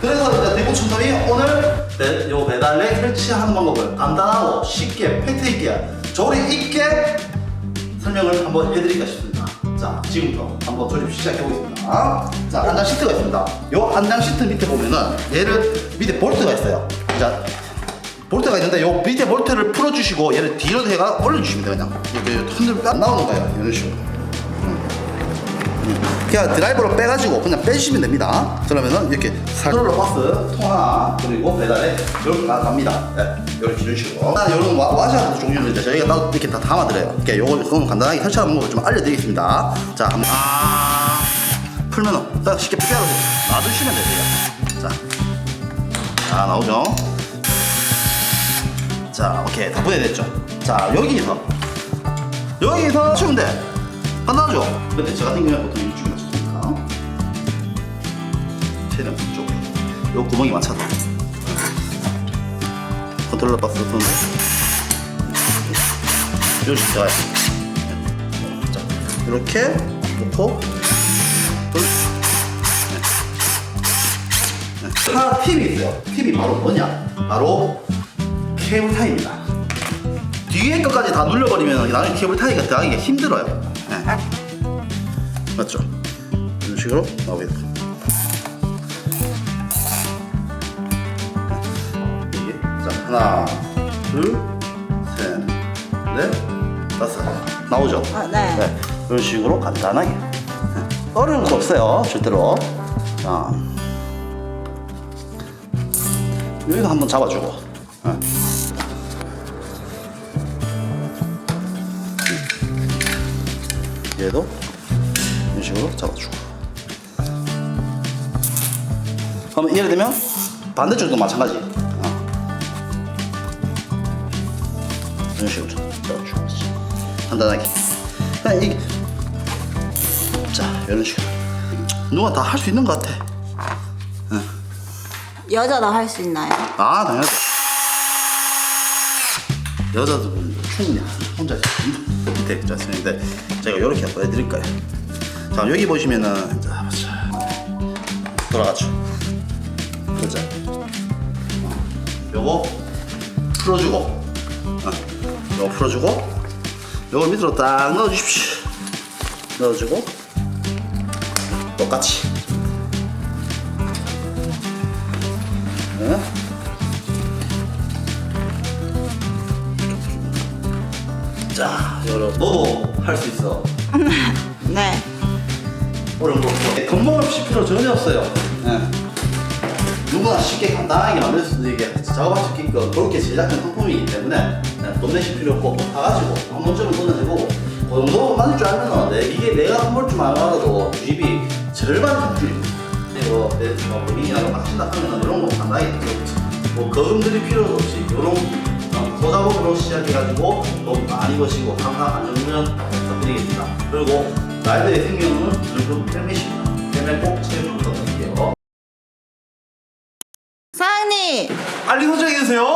그래서 이제 대구 춘덤이 오늘 배, 요 배달에 설치하는 방법을 간단하고 쉽게 팩트 있게 조리 있게 설명을 한번 해드릴까 싶습니다. 자, 지금부터 한번 조립 시작해 보겠습니다. 자, 한장 시트가 있습니다. 요 한장 시트 밑에 보면은 얘를 밑에 볼트가 있어요. 자, 볼트가 있는데 요 밑에 볼트를 풀어주시고 얘를 뒤로 해가 올려주시면 돼요. 그냥 이렇게 흔들면 안 나오는 거예요. 이런 식으로. 그냥 드라이버로 빼가지고 그냥 빼주시면 됩니다. 그러면은 이렇게 컨트롤러 박스 통 하나 그리고 배달에 이렇게 나갑니다. 네, 이렇게 이런 식으로. 나 이런 와- 와샤 종류는 이제 저희가 따로 이렇게 다 담아드려요. 이렇게 요거 그건 간단하게 설치하는 방법을 좀 알려드리겠습니다. 자, 한번 아 풀면은 딱 쉽게 빼고 놔두시면 되세요. 자, 자 나오죠. 자, 오케이 다 분해됐죠. 자, 여기서 여기서 치면 돼. 간단하죠? 근데 저 같은 경우에 보통 이쪽에 맞춥니다. 최대한 이쪽으로. 요 구멍이 맞춰서. 컨트롤러 박스 손. 이런 식으로 들어가요. 자, 이렇게 놓고 둘. 네. 네. 하나 팁이 있어요. 팁이 바로 뭐냐? 바로 케이블 타입니다. 뒤에 것까지 다 눌러버리면 나중에 케이블 타이가 들어가기가 힘들어요. 네. 맞죠? 이런 식으로 나오게. 여기 자 하나, 둘, 셋, 넷, 다섯 나오죠? 아, 네. 네. 이런 식으로 간단하게 네. 어려운 거 없어요 절대로. 자 여기도 한번 잡아주고. 네. 얘도 이런 식으로 잡아주고. 그러면 예를 들면 반대쪽도 마찬가지. 어. 이런 식으로 잡아주고. 간단하게. 그냥 이, 자 이런 식으로. 누가 다 할 수 있는 것 같아. 여자도 할 수 있나요? 아 당연하죠 여자도 충분히 혼자 밑에 짰는데 제가 이렇게 한번 해드릴까요? 자 여기 보시면은 자 보자 돌아가죠. 그죠? 어, 요거 풀어주고 어, 요거 풀어주고 요걸 밑으로 딱 넣어주십시오. 넣어주고 똑같이. 네. 자, 여러분, 너도 할 수 있어. 네. 어려운 거 없어. 겁먹을 필요 전혀 없어요. 예. 누구나 쉽게 간단하게 만들 수도 있게 작업할 수 있게끔 그렇게 제작한 상품이기 때문에 예, 돈 내실 필요 없고 사가지고 한 번쯤은 돈을 내고 그 정도 만들 줄 알면은 내, 이게 내가 한 번쯤 알아도 주입이 절반 수준입니다. 그리고 내 뭐, 본인이라고 하신다 하면은 이런 거 간단하게 필요. 뭐 거금 들일 필요도 없이 이런 소작업으로 시작해가지고 돈 많이 버시고 항상 안정면 부탁드리겠습니다. 그리고 나이들의 생명은 무조건 헬멧입니다. 헬멧 꼭 채우는 부탁드릴게요. 사장님! 빨리 소장해 주세요.